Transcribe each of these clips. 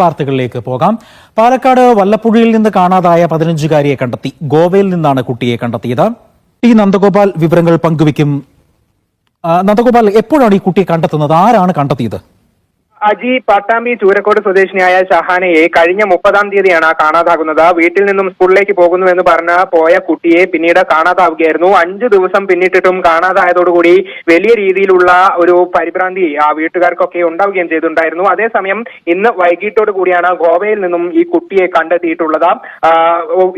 വാർത്തകളിലേക്ക് പോകാം. പാലക്കാട് വല്ലപ്പുഴയിൽ നിന്ന് കാണാതായ പതിനഞ്ചുകാരിയെ കണ്ടെത്തി. ഗോവയിൽ നിന്നാണ് കുട്ടിയെ കണ്ടെത്തിയത്. ടി നന്ദഗോപാൽ വിവരങ്ങൾ പങ്കുവയ്ക്കും. നന്ദഗോപാൽ എപ്പോഴാണ് ഈ കുട്ടിയെ കണ്ടെത്തുന്നത്? ആരാണ് കണ്ടെത്തിയത്? അജി പട്ടാമ്പി ചൂരക്കോട് സ്വദേശിനിയായ ഷഹാനയെ കഴിഞ്ഞ മുപ്പതാം തീയതിയാണ് കാണാതാകുന്നത്. വീട്ടിൽ നിന്നും സ്കൂളിലേക്ക് പോകുന്നു എന്ന് പറഞ്ഞ് പോയ കുട്ടിയെ പിന്നീട് കാണാതാവുകയായിരുന്നു. അഞ്ചു ദിവസം പിന്നിട്ടിട്ടും കാണാതായതോടുകൂടി വലിയ രീതിയിലുള്ള ഒരു പരിഭ്രാന്തി ആ വീട്ടുകാർക്കൊക്കെ ഉണ്ടാവുകയും ചെയ്തിട്ടുണ്ടായിരുന്നു. അതേസമയം ഇന്ന് വൈകിട്ടോട് കൂടിയാണ് ഗോവയിൽ നിന്നും ഈ കുട്ടിയെ കണ്ടെത്തിയിട്ടുള്ളത്.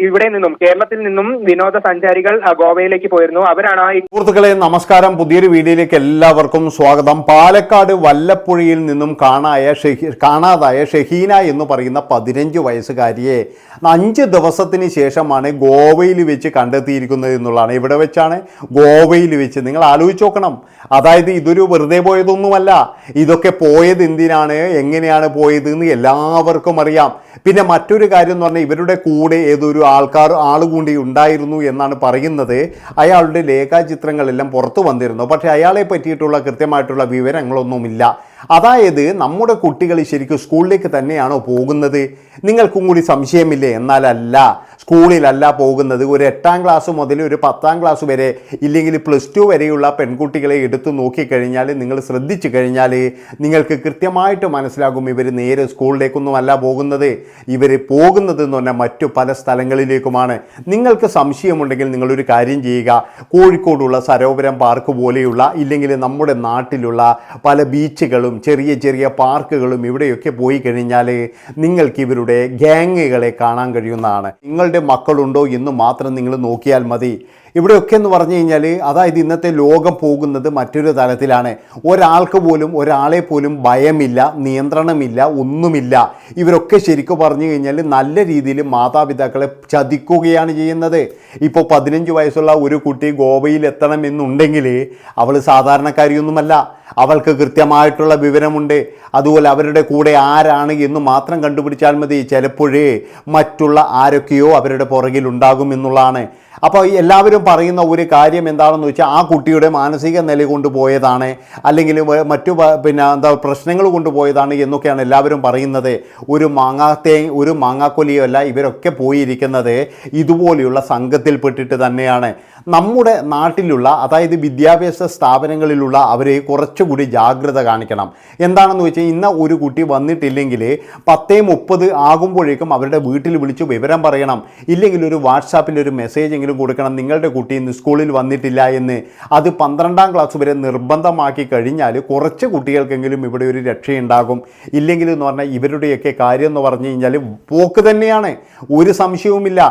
ഇവിടെ നിന്നും കേരളത്തിൽ നിന്നും വിനോദസഞ്ചാരികൾ ഗോവയിലേക്ക് പോയിരുന്നു. അവരാണ് സുഹൃത്തുക്കളെ നമസ്കാരം. പുതിയൊരു വീഡിയോയിലേക്ക് എല്ലാവർക്കും സ്വാഗതം. പാലക്കാട് വല്ലപ്പുഴയിൽ നിന്നും കാണായ ഷെഹി കാണാതായ ഷഹീന എന്ന് പറയുന്ന പതിനഞ്ച് വയസ്സുകാരിയെ അഞ്ച് ദിവസത്തിന് ശേഷമാണ് ഗോവയിൽ വെച്ച് കണ്ടെത്തിയിരിക്കുന്നത് എന്നുള്ളതാണ്. ഇവിടെ വെച്ചാണ്? ഗോവയിൽ വെച്ച്. നിങ്ങൾ ആലോചിച്ച് നോക്കണം. അതായത് ഇതൊരു വെറുതെ പോയതൊന്നുമല്ല. ഇതൊക്കെ പോയത് എന്തിനാണ്? എങ്ങനെയാണ് പോയത് എന്ന് എല്ലാവർക്കും അറിയാം. പിന്നെ മറ്റൊരു കാര്യം എന്ന് പറഞ്ഞാൽ ഇവരുടെ കൂടെ ഏതൊരു ആൾക്കാർ ആളുകൂടി ഉണ്ടായിരുന്നു എന്നാണ് പറയുന്നത്. അയാളുടെ രേഖാചിത്രങ്ങളെല്ലാം പുറത്തു വന്നിരുന്നു. പക്ഷേ അയാളെ പറ്റിയിട്ടുള്ള കൃത്യമായിട്ടുള്ള വിവരങ്ങളൊന്നുമില്ല. അതായത് നമ്മുടെ കുട്ടികൾ ശരിക്കും സ്കൂളിലേക്ക് തന്നെയാണോ പോകുന്നത്? നിങ്ങൾക്കും കൂടി സംശയമില്ലേ? എന്നാലല്ല. സ്കൂളിലല്ല പോകുന്നത്. ഒരു എട്ടാം ക്ലാസ് മുതൽ ഒരു പത്താം ക്ലാസ് വരെ ഇല്ലെങ്കിൽ പ്ലസ് ടു വരെയുള്ള പെൺകുട്ടികളെ എടുത്തു നോക്കിക്കഴിഞ്ഞാൽ നിങ്ങൾ ശ്രദ്ധിച്ചു കഴിഞ്ഞാൽ നിങ്ങൾക്ക് കൃത്യമായിട്ട് മനസ്സിലാകും ഇവർ നേരെ സ്കൂളിലേക്കൊന്നുമല്ല പോകുന്നത്. ഇവർ പോകുന്നത് എന്ന് പറഞ്ഞാൽ മറ്റു പല സ്ഥലങ്ങളിലേക്കുമാണ്. നിങ്ങൾക്ക് സംശയമുണ്ടെങ്കിൽ നിങ്ങളൊരു കാര്യം ചെയ്യുക. കോഴിക്കോടുള്ള സരോവരം പാർക്ക് പോലെയുള്ള ഇല്ലെങ്കിൽ നമ്മുടെ നാട്ടിലുള്ള പല ബീച്ചുകളും ചെറിയ ചെറിയ പാർക്കുകളും ഇവിടെയൊക്കെ പോയി കഴിഞ്ഞാൽ നിങ്ങൾക്ക് ഇവരുടെ ഗ്യാങ്ങുകളെ കാണാൻ കഴിയുന്നതാണ്. നിങ്ങളുടെ മക്കളുണ്ടോ എന്ന് മാത്രം നിങ്ങൾ നോക്കിയാൽ മതി. ഇവിടെയൊക്കെ എന്ന് പറഞ്ഞു കഴിഞ്ഞാൽ അതായത് ഇന്നത്തെ ലോകം പോകുന്നത് മറ്റൊരു തലത്തിലാണ്. ഒരാൾക്ക് പോലും ഒരാളെ പോലും ഭയമില്ല നിയന്ത്രണമില്ല ഒന്നുമില്ല. ഇവരൊക്കെ ശരിക്കും പറഞ്ഞു കഴിഞ്ഞാൽ നല്ല രീതിയിൽ മാതാപിതാക്കളെ ചതിക്കുകയാണ് ചെയ്യുന്നത്. ഇപ്പോൾ പതിനഞ്ച് വയസ്സുള്ള ഒരു കുട്ടി ഗോവയിൽ എത്തണമെന്നുണ്ടെങ്കിൽ അവൾ സാധാരണക്കാരിയൊന്നുമല്ല. അവൾക്ക് കൃത്യമായിട്ടുള്ള വിവരമുണ്ട്. അതുപോലെ അവരുടെ കൂടെ ആരാണ് എന്ന് മാത്രം കണ്ടുപിടിച്ചാൽ മതി. ചിലപ്പോഴേ മറ്റുള്ള ആരൊക്കെയോ അവരുടെ പുറകിൽ ഉണ്ടാകും എന്നുള്ളതാണ്. അപ്പോൾ എല്ലാവരും പറയുന്ന ഒരു കാര്യം എന്താണെന്ന് വെച്ചാൽ ആ കുട്ടിയുടെ മാനസിക നില കൊണ്ടുപോയതാണ് അല്ലെങ്കിൽ മറ്റു പിന്നെ എന്താ പ്രശ്നങ്ങൾ കൊണ്ടുപോയതാണ് എന്നൊക്കെയാണ് എല്ലാവരും പറയുന്നത്. ഒരു മാങ്ങാത്തേ ഒരു മാങ്ങാക്കൊലിയല്ല ഇവരൊക്കെ പോയിരിക്കുന്നത്. ഇതുപോലെയുള്ള സംഘത്തിൽപ്പെട്ടിട്ട് തന്നെയാണ്. നമ്മുടെ നാട്ടിലുള്ള അതായത് വിദ്യാഭ്യാസ സ്ഥാപനങ്ങളിലുള്ള അവരെ കുറച്ചുകൂടി ജാഗ്രത കാണിക്കണം. എന്താണെന്ന് വെച്ചാൽ ഇന്ന് ഒരു കുട്ടി വന്നിട്ടില്ലെങ്കിൽ പത്തേ മുപ്പത് ആകുമ്പോഴേക്കും അവരുടെ വീട്ടിൽ വിളിച്ച് വിവരം പറയണം. ഇല്ലെങ്കിൽ ഒരു വാട്സാപ്പിൽ ഒരു മെസ്സേജ് എങ്കിലും കൊടുക്കണം നിങ്ങളുടെ കുട്ടി ഇന്ന് സ്കൂളിൽ വന്നിട്ടില്ല എന്ന്. അത് പന്ത്രണ്ടാം ക്ലാസ് വരെ നിർബന്ധമാക്കി കഴിഞ്ഞാൽ കുറച്ച് കുട്ടികൾക്കെങ്കിലും ഇവിടെ ഒരു രക്ഷയുണ്ടാകും. ഇല്ലെങ്കിൽ എന്ന് പറഞ്ഞാൽ ഇവരുടെയൊക്കെ കാര്യം എന്ന് പറഞ്ഞു കഴിഞ്ഞാൽ പോക്ക് തന്നെയാണ്. ഒരു സംശയവുമില്ല.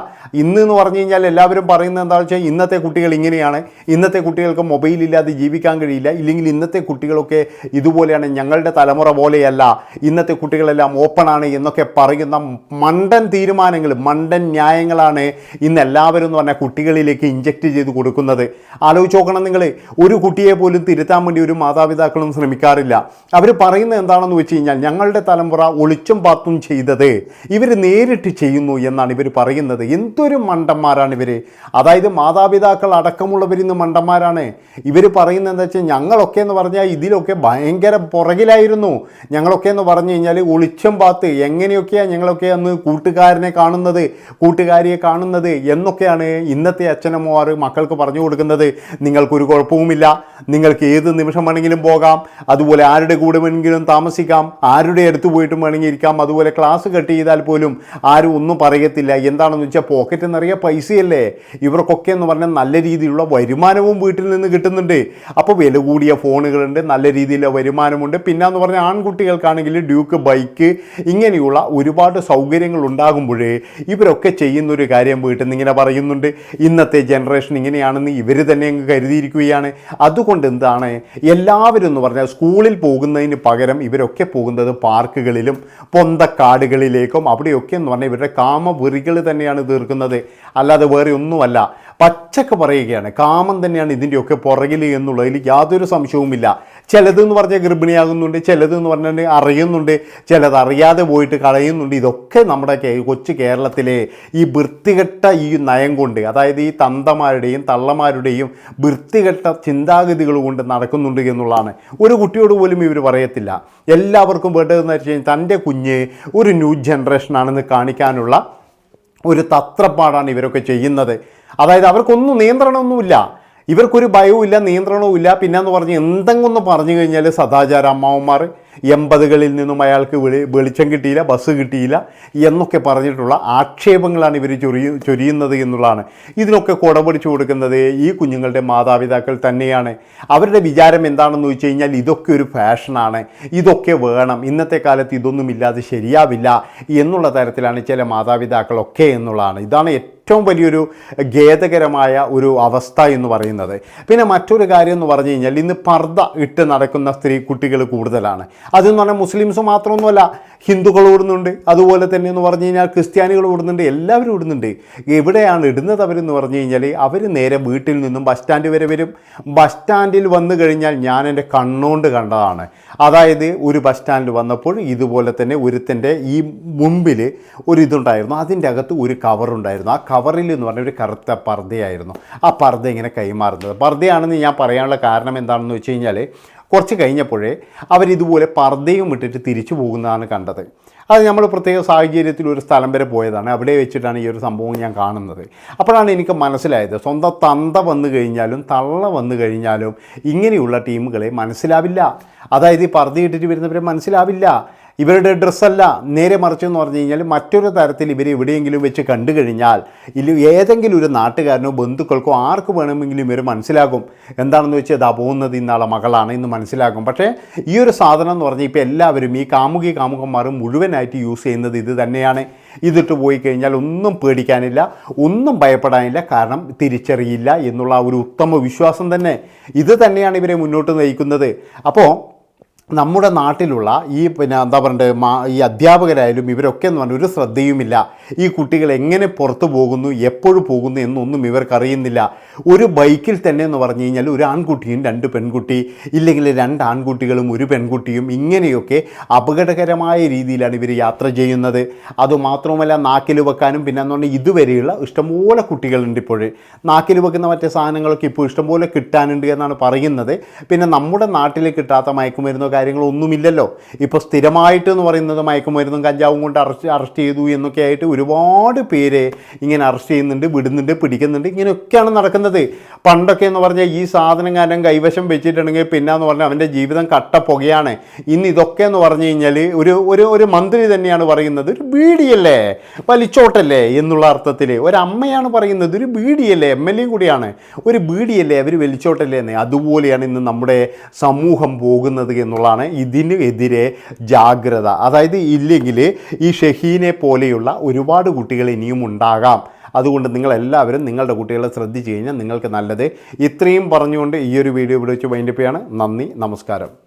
ഇന്ന് എന്ന് പറഞ്ഞു കഴിഞ്ഞാൽ എല്ലാവരും പറയുന്നത് എന്താണെന്ന് വെച്ചാൽ ഇന്നത്തെ കുട്ടികൾ ഇങ്ങനെയാണ്. ഇന്നത്തെ കുട്ടികൾക്ക് മൊബൈൽ ഇല്ലാതെ ജീവിക്കാൻ കഴിയില്ല. ഇല്ലെങ്കിൽ ഇന്നത്തെ കുട്ടികളൊക്കെ ഇതുപോലെയാണ് ഞങ്ങളുടെ തലമുറ പോലെയല്ല. ഇന്നത്തെ കുട്ടികളെല്ലാം ഓപ്പണാണ് എന്നൊക്കെ പറയുന്ന മണ്ടൻ തീരുമാനങ്ങൾ മണ്ടൻ ന്യായങ്ങളാണ് ഇന്ന് എല്ലാവരും എന്ന് പറഞ്ഞാൽ കുട്ടികളിലേക്ക് ഇഞ്ചക്ട് ചെയ്ത് കൊടുക്കുന്നത്. ആലോചിച്ച് നോക്കണം നിങ്ങൾ ഒരു കുട്ടിയെ പോലും തിരുത്താൻ വേണ്ടി ഒരു മാതാപിതാക്കളും ശ്രമിക്കാറില്ല. അവർ പറയുന്നത് എന്താണെന്ന് വെച്ച് കഴിഞ്ഞാൽ ഞങ്ങളുടെ തലമുറ ഒളിച്ചും പാത്തും ചെയ്തത് ഇവർ നേരിട്ട് ചെയ്യുന്നു എന്നാണ് ഇവർ പറയുന്നത്. എന്തൊരു മണ്ടന്മാരാണ് ഇവർ അതായത് മാതാപിതാക്കൾ അടക്കമുള്ളവർ ഇന്ന് മണ്ടന്മാരാണ്. ഇവർ പറയുന്നത് എന്താ വെച്ചാൽ ഞങ്ങളൊക്കെ എന്ന് പറഞ്ഞാൽ ഇതിലൊക്കെ ഭയങ്കര പുറകിലായിരുന്നു. ഞങ്ങളൊക്കെ എന്ന് പറഞ്ഞു കഴിഞ്ഞാൽ ഒളിച്ചും പാത്ത് എങ്ങനെയൊക്കെയാണ് ഞങ്ങളൊക്കെ അന്ന് കൂട്ടുകാരനെ കാണുന്നത് കൂട്ടുകാരിയെ കാണുന്നത് എന്നൊക്കെയാണ് ഇന്നത്തെ അച്ഛനമ്മമാർ മക്കൾക്ക് പറഞ്ഞു കൊടുക്കുന്നത്. നിങ്ങൾക്കൊരു കുഴപ്പവുമില്ല. നിങ്ങൾക്ക് ഏത് നിമിഷം വേണമെങ്കിലും പോകാം. അതുപോലെ ആരുടെ കൂടെ വേണമെങ്കിലും താമസിക്കാം. ആരുടെ അടുത്ത് പോയിട്ടും വേണമെങ്കിൽ ഇരിക്കാം. അതുപോലെ ക്ലാസ് കട്ട് ചെയ്താൽ പോലും ആരും ഒന്നും പറയത്തില്ല. എന്താണെന്ന് വെച്ചാൽ പോക്കറ്റ് നിറയെ പൈസയല്ലേ? ഇവർക്കൊക്കെ എന്ന് പറഞ്ഞാൽ നല്ല രീതിയിലുള്ള വരുമാനവും വീട്ടിൽ നിന്ന് കിട്ടുന്നുണ്ട്. അപ്പോൾ വില കൂടിയ ഫോണുകളുണ്ട് നല്ല രീതിയിലുള്ള വരുമാനമുണ്ട്. പിന്നെ എന്ന് പറഞ്ഞാൽ ആൺകുട്ടികൾക്കാണെങ്കിൽ ഡ്യൂക്ക് ബൈക്ക് ഇങ്ങനെയുള്ള ഒരുപാട് സൗകര്യങ്ങൾ ഉണ്ടാകുമ്പോഴേ ഇവരൊക്കെ ചെയ്യുന്ന ഒരു കാര്യം വീട്ടിൽ നിന്ന് ഇങ്ങനെ പറയുന്നുണ്ട്. ഇന്നത്തെ ജനറേഷൻ ഇങ്ങനെയാണെന്ന് ഇവർ തന്നെ അങ്ങ് കരുതിയിരിക്കുകയാണ്. അതുകൊണ്ട് എന്താണ്? എല്ലാവരും എന്ന് പറഞ്ഞാൽ സ്കൂളിൽ പോകുന്നതിന് പകരം ഇവരൊക്കെ പോകുന്നത് പാർക്കുകളിലും പൊന്തക്കാടുകളിലേക്കും അവിടെയൊക്കെ എന്ന് പറഞ്ഞാൽ ഇവരുടെ കാമവെറികൾ തന്നെയാണ് തീർക്കുന്നത്. അല്ലാതെ വേറെ ഒന്നുമല്ല. പച്ചക്ക് പറയുകയാണ്. കാമം തന്നെയാണ് ഇതിന്റെയൊക്കെ പുറകിൽ എന്നുള്ളതിൽ യാതൊരു സംശയവുമില്ല. ചിലത് എന്ന് പറഞ്ഞാൽ ഗർഭിണിയാകുന്നുണ്ട് ചിലത് എന്ന് പറഞ്ഞാൽ അറിയുന്നുണ്ട് ചിലത് അറിയാതെ പോയിട്ട് കളയുന്നുണ്ട്. ഇതൊക്കെ നമ്മുടെ കൊച്ചു കേരളത്തിലെ ഈ വൃത്തികെട്ട ഈ നയം കൊണ്ട് അതായത് ഈ തന്തമാരുടെയും തള്ളമാരുടെയും വൃത്തികെട്ട ചിന്താഗതികൾ കൊണ്ട് നടക്കുന്നുണ്ട് എന്നുള്ളതാണ്. ഒരു കുട്ടിയോട് പോലും ഇവർ പറയത്തില്ല. എല്ലാവർക്കും വേണ്ടതെന്ന് വെച്ച് കഴിഞ്ഞാൽ തന്റെ കുഞ്ഞ് ഒരു ന്യൂ ജനറേഷനാണെന്ന് കാണിക്കാനുള്ള ഒരു തത്രപ്പാടാണ് ഇവരൊക്കെ ചെയ്യുന്നത്. അതായത് അവർക്കൊന്നും നിയന്ത്രണമൊന്നുമില്ല. ഇവർക്കൊരു ഭയവും ഇല്ല ഭയവുമില്ല നിയന്ത്രണവുമില്ല. പിന്നെന്ന് പറഞ്ഞ് എന്തെങ്കിലും ഒന്ന് പറഞ്ഞു കഴിഞ്ഞാൽ സദാചാര അമ്മാവന്മാർ എൺപതുകളിൽ നിന്നും അയാൾക്ക് വെളി വെളിച്ചം കിട്ടിയില്ല ബസ് കിട്ടിയില്ല എന്നൊക്കെ പറഞ്ഞിട്ടുള്ള ആക്ഷേപങ്ങളാണ് ഇവർ ചൊറിയ ചൊരിയുന്നത് എന്നുള്ളതാണ്. ഇതിനൊക്കെ കുടപിടിച്ചു കൊടുക്കുന്നത് ഈ കുഞ്ഞുങ്ങളുടെ മാതാപിതാക്കൾ തന്നെയാണ്. അവരുടെ വിചാരം എന്താണെന്ന് വെച്ച് കഴിഞ്ഞാൽ ഇതൊക്കെ ഒരു ഫാഷനാണ്. ഇതൊക്കെ വേണം. ഇന്നത്തെ കാലത്ത് ഇതൊന്നും ഇല്ലാതെ ശരിയാവില്ല എന്നുള്ള തരത്തിലാണ് ചില മാതാപിതാക്കളൊക്കെ എന്നുള്ളതാണ്. ഇതാണ് ഏറ്റവും വലിയൊരു ഖേദകരമായ ഒരു അവസ്ഥ എന്ന് പറയുന്നത്. പിന്നെ മറ്റൊരു കാര്യം എന്ന് പറഞ്ഞു കഴിഞ്ഞാൽ ഇന്ന് പർദ്ദ ഇട്ട് നടക്കുന്ന സ്ത്രീ കുട്ടികൾ കൂടുതലാണ്. അതെന്ന് പറഞ്ഞാൽ മുസ്ലിംസ് മാത്രമൊന്നുമല്ല ഹിന്ദുക്കൾ ഓടുന്നുണ്ട്. അതുപോലെ തന്നെ എന്ന് പറഞ്ഞു കഴിഞ്ഞാൽ ക്രിസ്ത്യാനികൾ ഓടുന്നുണ്ട്. എല്ലാവരും ഓടുന്നുണ്ട്. എവിടെയാണ് ഇടുന്നത് അവരെന്ന് പറഞ്ഞു കഴിഞ്ഞാൽ അവർ നേരെ വീട്ടിൽ നിന്നും ബസ് സ്റ്റാൻഡ് വരെ വരും. ബസ് സ്റ്റാൻഡിൽ വന്നു കഴിഞ്ഞാൽ ഞാൻ എന്റെ കണ്ണുകൊണ്ട് കണ്ടതാണ്. അതായത് ഒരു ബസ് സ്റ്റാൻഡിൽ വന്നപ്പോൾ ഇതുപോലെ തന്നെ ഒരുത്തന്റെ ഈ മുമ്പിൽ ഒരു ഇതുണ്ടായിരുന്നു. അതിന്റെ അകത്ത് ഒരു കവറുണ്ടായിരുന്നു ആ കവറിൽ എന്ന് പറഞ്ഞ ഒരു കറുത്ത പർദ്ദയായിരുന്നു. ആ പർദ്ദ ഇങ്ങനെ കൈമാറുന്നത്. പർദ്ദയാണെന്ന് ഞാൻ പറയാനുള്ള കാരണം എന്താണെന്ന് വെച്ച് കഴിഞ്ഞാൽ കുറച്ച് കഴിഞ്ഞപ്പോഴേ അവരിതുപോലെ പർദ്ദയും ഇട്ടിട്ട് തിരിച്ചു പോകുന്നതാണ് കണ്ടത്. അത് നമ്മൾ പ്രത്യേക സാഹചര്യത്തിൽ ഒരു സ്ഥലം വരെ പോയതാണ്. അവിടെ വെച്ചിട്ടാണ് ഈ ഒരു സംഭവം ഞാൻ കാണുന്നത്. അപ്പോഴാണ് എനിക്ക് മനസ്സിലായത് സ്വന്തം തന്ത വന്നു കഴിഞ്ഞാലും തള്ള വന്നു കഴിഞ്ഞാലും ഇങ്ങനെയുള്ള ടീമുകളെ മനസ്സിലാവില്ല. അതായത് ഈ പർദ്ദയിട്ടിട്ട് വരുന്നവരെ മനസ്സിലാവില്ല. ഇവരുടെ ഡ്രസ്സല്ല നേരെ മറിച്ച് എന്ന് പറഞ്ഞു കഴിഞ്ഞാൽ മറ്റൊരു തരത്തിൽ ഇവർ എവിടെയെങ്കിലും വെച്ച് കണ്ടു കഴിഞ്ഞാൽ ഇല്ല ഏതെങ്കിലും ഒരു നാട്ടുകാരനോ ബന്ധുക്കൾക്കോ ആർക്ക് വേണമെങ്കിലും ഇവർ മനസ്സിലാകും. എന്താണെന്ന് വെച്ചാൽ ഇതാ പോകുന്നത് ഇന്നാളെ മകളാണ് എന്ന് മനസ്സിലാകും. പക്ഷേ ഈ ഒരു സാധനം എന്ന് പറഞ്ഞാൽ ഇപ്പോൾ എല്ലാവരും ഈ കാമുകി കാമുകന്മാർ മുഴുവനായിട്ട് യൂസ് ചെയ്യുന്നത് ഇത് തന്നെയാണ്. ഇതിട്ട് പോയി കഴിഞ്ഞാൽ ഒന്നും പേടിക്കാനില്ല ഒന്നും ഭയപ്പെടാനില്ല കാരണം തിരിച്ചറിയില്ല എന്നുള്ള ഒരു ഉത്തമ വിശ്വാസം തന്നെ. ഇത് തന്നെയാണ് ഇവരെ മുന്നോട്ട് നയിക്കുന്നത്. അപ്പോൾ നമ്മുടെ നാട്ടിലുള്ള ഈ പിന്നെ എന്താ പറയുക മാ ഈ അധ്യാപകരായാലും ഇവരൊക്കെ എന്ന് പറഞ്ഞാൽ ഒരു ശ്രദ്ധയുമില്ല. ഈ കുട്ടികൾ എങ്ങനെ പുറത്തു പോകുന്നു എപ്പോഴും പോകുന്നു എന്നൊന്നും ഇവർക്കറിയുന്നില്ല. ഒരു ബൈക്കിൽ തന്നെ എന്ന് പറഞ്ഞു കഴിഞ്ഞാൽ ഒരു ആൺകുട്ടിയും രണ്ട് പെൺകുട്ടി ഇല്ലെങ്കിൽ രണ്ട് ആൺകുട്ടികളും ഒരു പെൺകുട്ടിയും ഇങ്ങനെയൊക്കെ അപകടകരമായ രീതിയിലാണ് ഇവർ യാത്ര ചെയ്യുന്നത്. അതുമാത്രമല്ല നാക്കിൽ വെക്കാനും പിന്നെ എന്ന് പറഞ്ഞാൽ ഇതുവരെയുള്ള ഇഷ്ടംപോലെ കുട്ടികളുണ്ട് ഇപ്പോൾ. നാക്കിൽ വെക്കുന്ന മറ്റേ സാധനങ്ങളൊക്കെ ഇപ്പോൾ ഇഷ്ടംപോലെ കിട്ടാനുണ്ട് എന്നാണ് പറയുന്നത്. പിന്നെ നമ്മുടെ നാട്ടിൽ കിട്ടാത്ത മയക്കുമരുന്നോ കാര്യങ്ങളോ ഒന്നുമില്ലല്ലോ ഇപ്പോൾ സ്ഥിരമായിട്ട് എന്ന് പറയുന്നത് മയക്കുമരുന്നും കഞ്ചാവും കൊണ്ട് അറസ്റ്റ് അറസ്റ്റ് ചെയ്തു എന്നൊക്കെ ആയിട്ട് ഒരുപാട് പേരെ ഇങ്ങനെ അറസ്റ്റ് ചെയ്യുന്നുണ്ട് വിടുന്നുണ്ട് പിടിക്കുന്നുണ്ട്. ഇങ്ങനെയൊക്കെയാണ് നടക്കുന്നത്. പണ്ടൊക്കെ എന്ന് പറഞ്ഞാൽ ഈ സാധനം കാരണം കൈവശം വെച്ചിട്ടുണ്ടെങ്കിൽ പിന്നെ എന്ന് പറഞ്ഞാൽ അവന്റെ ജീവിതം കട്ട പുകയാണ്. ഇന്ന് ഇതൊക്കെ എന്ന് പറഞ്ഞു കഴിഞ്ഞാൽ ഒരു ഒരു ഒരു മന്ത്രി തന്നെയാണ് പറയുന്നത്. ഒരു ബീഡിയല്ലേ? വലിച്ചോട്ടല്ലേ എന്നുള്ള അർത്ഥത്തിൽ. ഒരമ്മയാണ് പറയുന്നത് ഒരു ബീഡിയല്ലേ? എം എൽ എയും കൂടിയാണ്. ഒരു ബീഡിയല്ലേ? അവർ വലിച്ചോട്ടല്ലേ? എന്ന് അതുപോലെയാണ് ഇന്ന് നമ്മുടെ സമൂഹം പോകുന്നത് എന്നുള്ളതാണ് ഇതിനെതിരെ ജാഗ്രത. അതായത് ഇല്ലെങ്കിൽ ഈ ഷഹീനെ പോലെയുള്ള ഒരുപാട് കുട്ടികൾ ഇനിയും ഉണ്ടാകാം. അതുകൊണ്ട് നിങ്ങളെല്ലാവരും നിങ്ങളുടെ കുട്ടികളെ ശ്രദ്ധിച്ചു കഴിഞ്ഞാൽ നിങ്ങൾക്ക് നല്ലത്. ഇത്രയും പറഞ്ഞുകൊണ്ട് ഈ ഒരു വീഡിയോ ഇവിടെ വെച്ച് വൈൻഡപ്പ് നന്ദി നമസ്കാരം.